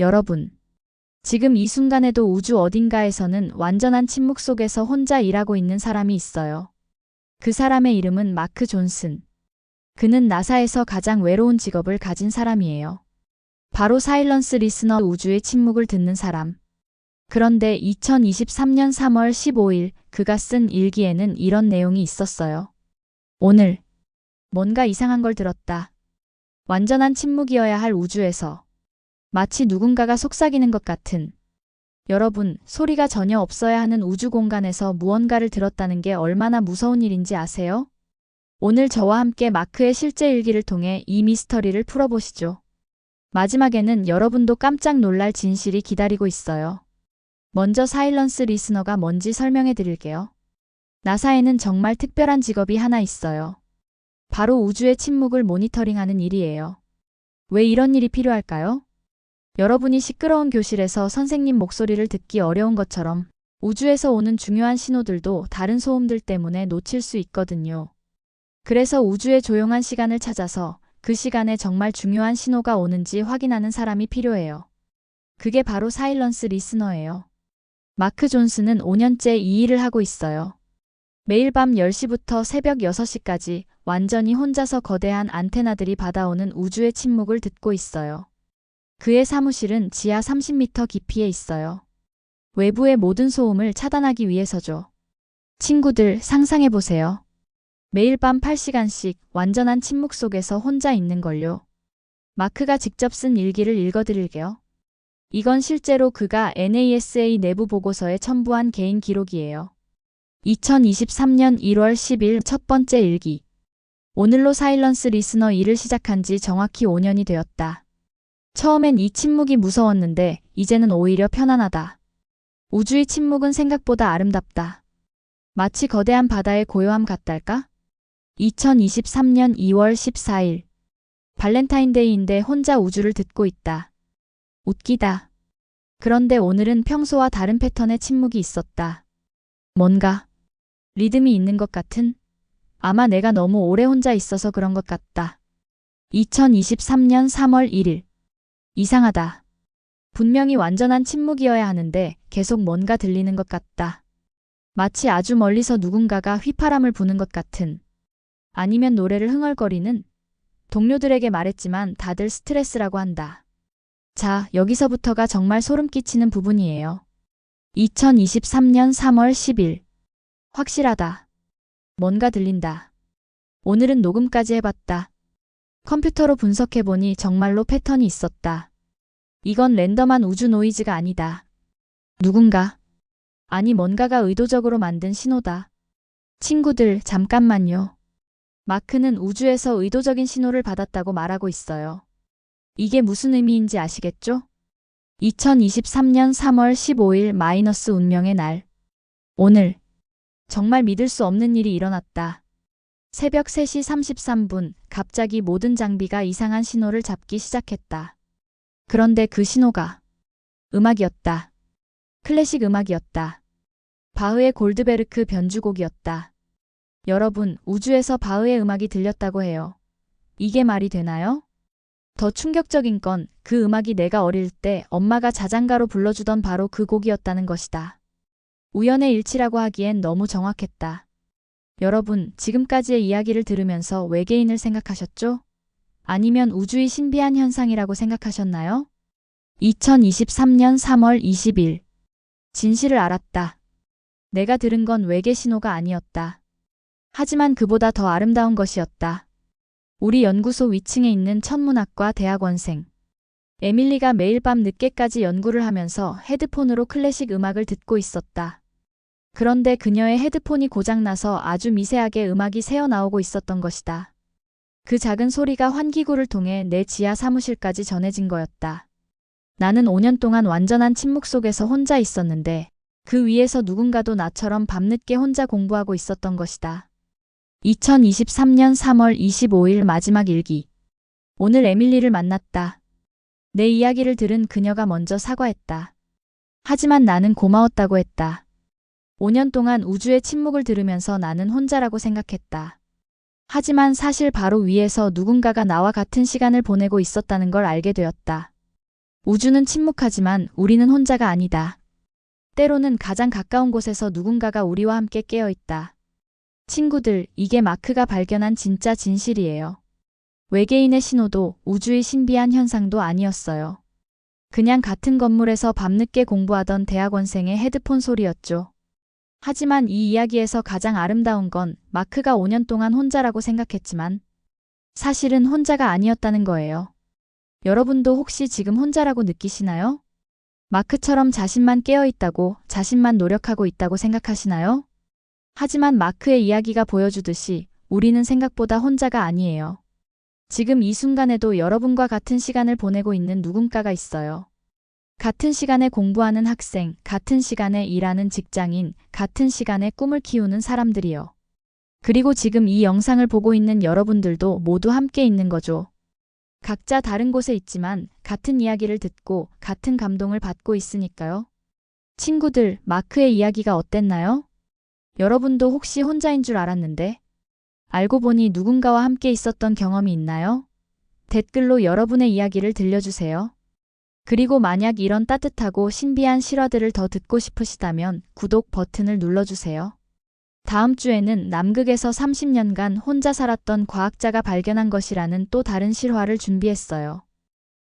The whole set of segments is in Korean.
여러분. 지금 이 순간에도 우주 어딘가에서는 완전한 침묵 속에서 혼자 일하고 있는 사람이 있어요. 그 사람의 이름은 마크 존슨. 그는 나사에서 가장 외로운 직업을 가진 사람이에요. 바로 사일런스 리스너 우주의 침묵을 듣는 사람. 그런데 2023년 3월 15일 그가 쓴 일기에는 이런 내용이 있었어요. 오늘 뭔가 이상한 걸 들었다. 완전한 침묵이어야 할 우주에서 마치 누군가가 속삭이는 것 같은 여러분, 소리가 전혀 없어야 하는 우주 공간에서 무언가를 들었다는 게 얼마나 무서운 일인지 아세요? 오늘 저와 함께 마크의 실제 일기를 통해 이 미스터리를 풀어보시죠. 마지막에는 여러분도 깜짝 놀랄 진실이 기다리고 있어요. 먼저 사일런스 리스너가 뭔지 설명해 드릴게요. 나사에는 정말 특별한 직업이 하나 있어요. 바로 우주의 침묵을 모니터링하는 일이에요. 왜 이런 일이 필요할까요? 여러분이 시끄러운 교실에서 선생님 목소리를 듣기 어려운 것처럼 우주에서 오는 중요한 신호들도 다른 소음들 때문에 놓칠 수 있거든요. 그래서 우주의 조용한 시간을 찾아서 그 시간에 정말 중요한 신호가 오는지 확인하는 사람이 필요해요. 그게 바로 사일런스 리스너예요. 마크 존스는 5년째 이 일을 하고 있어요. 매일 밤 10시부터 새벽 6시까지 완전히 혼자서 거대한 안테나들이 받아오는 우주의 침묵을 듣고 있어요. 그의 사무실은 지하 30m 깊이에 있어요. 외부의 모든 소음을 차단하기 위해서죠. 친구들 상상해보세요. 매일 밤 8시간씩 완전한 침묵 속에서 혼자 있는 걸요. 마크가 직접 쓴 일기를 읽어드릴게요. 이건 실제로 그가 NASA 내부 보고서에 첨부한 개인 기록이에요. 2023년 1월 10일 첫 번째 일기. 오늘로 사일런스 리스너 일을 시작한 지 정확히 5년이 되었다. 처음엔 이 침묵이 무서웠는데 이제는 오히려 편안하다. 우주의 침묵은 생각보다 아름답다. 마치 거대한 바다의 고요함 같달까? 2023년 2월 14일. 발렌타인데이인데 혼자 우주를 듣고 있다. 웃기다. 그런데 오늘은 평소와 다른 패턴의 침묵이 있었다. 뭔가 리듬이 있는 것 같은? 아마 내가 너무 오래 혼자 있어서 그런 것 같다. 2023년 3월 1일. 이상하다. 분명히 완전한 침묵이어야 하는데 계속 뭔가 들리는 것 같다. 마치 아주 멀리서 누군가가 휘파람을 부는 것 같은. 아니면 노래를 흥얼거리는? 동료들에게 말했지만 다들 스트레스라고 한다. 자, 여기서부터가 정말 소름 끼치는 부분이에요. 2023년 3월 10일. 확실하다. 뭔가 들린다. 오늘은 녹음까지 해봤다. 컴퓨터로 분석해보니 정말로 패턴이 있었다. 이건 랜덤한 우주 노이즈가 아니다. 누군가? 아니 뭔가가 의도적으로 만든 신호다. 친구들, 잠깐만요. 마크는 우주에서 의도적인 신호를 받았다고 말하고 있어요. 이게 무슨 의미인지 아시겠죠? 2023년 3월 15일 마이너스 운명의 날. 오늘. 정말 믿을 수 없는 일이 일어났다. 새벽 3시 33분, 갑자기 모든 장비가 이상한 신호를 잡기 시작했다. 그런데 그 신호가 음악이었다. 클래식 음악이었다. 바흐의 골드베르크 변주곡이었다. 여러분, 우주에서 바흐의 음악이 들렸다고 해요. 이게 말이 되나요? 더 충격적인 건 그 음악이 내가 어릴 때 엄마가 자장가로 불러주던 바로 그 곡이었다는 것이다. 우연의 일치라고 하기엔 너무 정확했다. 여러분, 지금까지의 이야기를 들으면서 외계인을 생각하셨죠? 아니면 우주의 신비한 현상이라고 생각하셨나요? 2023년 3월 20일. 진실을 알았다. 내가 들은 건 외계 신호가 아니었다. 하지만 그보다 더 아름다운 것이었다. 우리 연구소 위층에 있는 천문학과 대학원생. 에밀리가 매일 밤 늦게까지 연구를 하면서 헤드폰으로 클래식 음악을 듣고 있었다. 그런데 그녀의 헤드폰이 고장나서 아주 미세하게 음악이 새어나오고 있었던 것이다. 그 작은 소리가 환기구를 통해 내 지하 사무실까지 전해진 거였다. 나는 5년 동안 완전한 침묵 속에서 혼자 있었는데 그 위에서 누군가도 나처럼 밤늦게 혼자 공부하고 있었던 것이다. 2023년 3월 25일 마지막 일기. 오늘 에밀리를 만났다. 내 이야기를 들은 그녀가 먼저 사과했다. 하지만 나는 고마웠다고 했다. 5년 동안 우주의 침묵을 들으면서 나는 혼자라고 생각했다. 하지만 사실 바로 위에서 누군가가 나와 같은 시간을 보내고 있었다는 걸 알게 되었다. 우주는 침묵하지만 우리는 혼자가 아니다. 때로는 가장 가까운 곳에서 누군가가 우리와 함께 깨어 있다. 친구들, 이게 마크가 발견한 진짜 진실이에요. 외계인의 신호도 우주의 신비한 현상도 아니었어요. 그냥 같은 건물에서 밤늦게 공부하던 대학원생의 헤드폰 소리였죠. 하지만 이 이야기에서 가장 아름다운 건 마크가 5년 동안 혼자라고 생각했지만 사실은 혼자가 아니었다는 거예요. 여러분도 혹시 지금 혼자라고 느끼시나요? 마크처럼 자신만 깨어 있다고, 자신만 노력하고 있다고 생각하시나요? 하지만 마크의 이야기가 보여주듯이 우리는 생각보다 혼자가 아니에요. 지금 이 순간에도 여러분과 같은 시간을 보내고 있는 누군가가 있어요. 같은 시간에 공부하는 학생, 같은 시간에 일하는 직장인, 같은 시간에 꿈을 키우는 사람들이요. 그리고 지금 이 영상을 보고 있는 여러분들도 모두 함께 있는 거죠. 각자 다른 곳에 있지만 같은 이야기를 듣고 같은 감동을 받고 있으니까요. 친구들, 마크의 이야기가 어땠나요? 여러분도 혹시 혼자인 줄 알았는데 알고 보니 누군가와 함께 있었던 경험이 있나요? 댓글로 여러분의 이야기를 들려주세요. 그리고 만약 이런 따뜻하고 신비한 실화들을 더 듣고 싶으시다면 구독 버튼을 눌러주세요. 다음 주에는 남극에서 30년간 혼자 살았던 과학자가 발견한 것이라는 또 다른 실화를 준비했어요.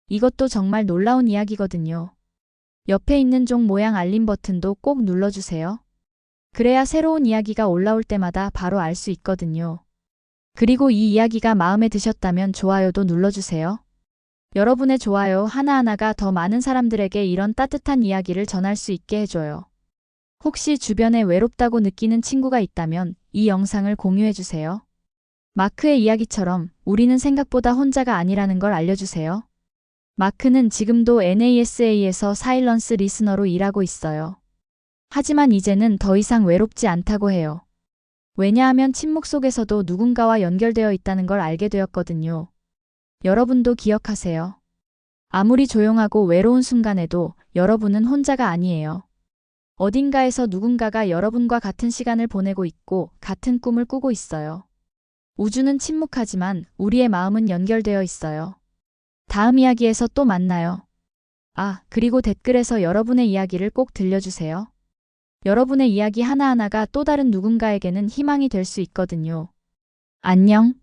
이것도 정말 놀라운 이야기거든요. 옆에 있는 종 모양 알림 버튼도 꼭 눌러주세요. 그래야 새로운 이야기가 올라올 때마다 바로 알 수 있거든요. 그리고 이 이야기가 마음에 드셨다면 좋아요도 눌러주세요. 여러분의 좋아요 하나하나가 더 많은 사람들에게 이런 따뜻한 이야기를 전할 수 있게 해줘요. 혹시 주변에 외롭다고 느끼는 친구가 있다면 이 영상을 공유해주세요. 마크의 이야기처럼 우리는 생각보다 혼자가 아니라는 걸 알려주세요. 마크는 지금도 NASA에서 사일런스 리스너로 일하고 있어요. 하지만 이제는 더 이상 외롭지 않다고 해요. 왜냐하면 침묵 속에서도 누군가와 연결되어 있다는 걸 알게 되었거든요. 여러분도 기억하세요. 아무리 조용하고 외로운 순간에도 여러분은 혼자가 아니에요. 어딘가에서 누군가가 여러분과 같은 시간을 보내고 있고 같은 꿈을 꾸고 있어요. 우주는 침묵하지만 우리의 마음은 연결되어 있어요. 다음 이야기에서 또 만나요. 아, 그리고 댓글에서 여러분의 이야기를 꼭 들려주세요. 여러분의 이야기 하나하나가 또 다른 누군가에게는 희망이 될 수 있거든요. 안녕.